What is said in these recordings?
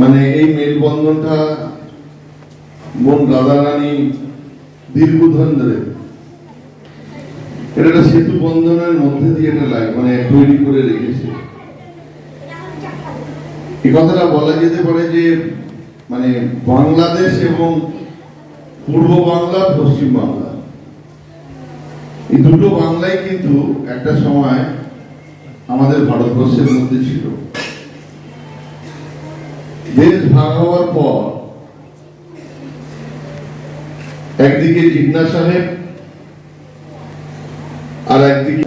মানে এই মেলবন্ধনটা বোন রাধারানী দীর্ঘদিন ধরে, এটা একটা সেতু বন্ধনের মধ্যে দিয়ে এটা লাগে মানে তৈরি করে রেখেছে। এই কথাটা বলা যেতে পারে যে মানে বাংলাদেশ এবং পূর্ব বাংলা, পশ্চিম বাংলা। এই দুটো বাংলায় কিন্তু একটা সময় আমাদের ভারতবর্ষের মধ্যে ছিল। দেশ ভাগ হওয়ার পর একদিকে জিন্না সাহেব আর একদিকে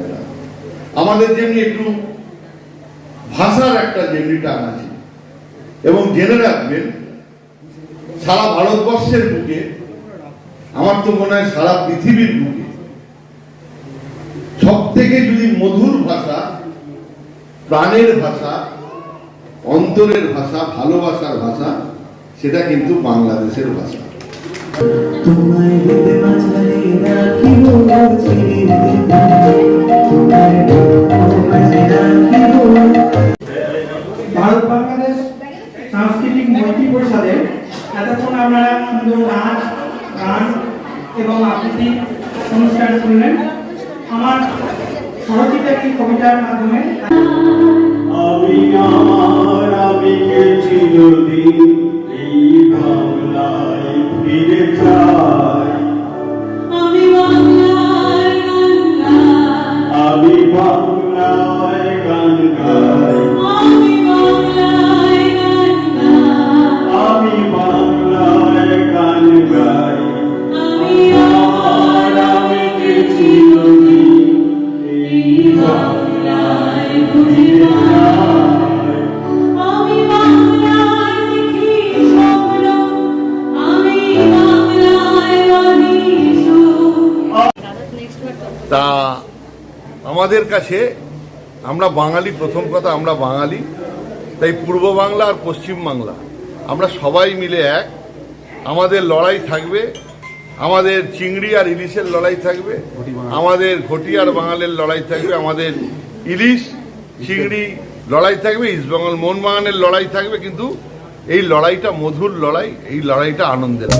আমাদের যেমনি একটু ভাষার একটা যেমনি টান আছে এবং জেনে রাখবেন, সারা ভারতবর্ষের বুকে, আমার তো মনে হয় সারা পৃথিবীর বুকে সব থেকে যদি মধুর ভাষা, প্রাণের ভাষা অন্তরের ভাষা ভালোবাসার ভাষা সেটা কিন্তু বাংলাদেশের ভাষা। তোমায় মাঝারে রাখিব ভারত বাংলাদেশ সাংস্কৃতিক মৈত্রী পরিষদের এতক্ষণ আপনারা সুন্দর নাচ গান এবং আবৃত্তি অনুষ্ঠান শুনলেন। আমার স্বরচিত একটি কবিতার মাধ্যমে চিরদিন এই বাংলায় ফিরে যাই। আমি বাংলায়। আমি বাংলায় তা আমাদের কাছে আমরা বাঙালি, প্রথম কথা আমরা বাঙালি, তাই পূর্ব বাংলা আর পশ্চিম বাংলা, আমরা সবাই মিলে এক। আমাদের লড়াই থাকবে, আমাদের চিংড়ি আর ইলিশের লড়াই থাকবে, আমাদের ঘটি আর বাঙালের লড়াই থাকবে, আমাদের ইলিশ, চিংড়ি লড়াই থাকবে ইস্টবেঙ্গল মোহনবাগানের লড়াই থাকবে, কিন্তু এই লড়াইটা মধুর লড়াই, এই লড়াইটা আনন্দের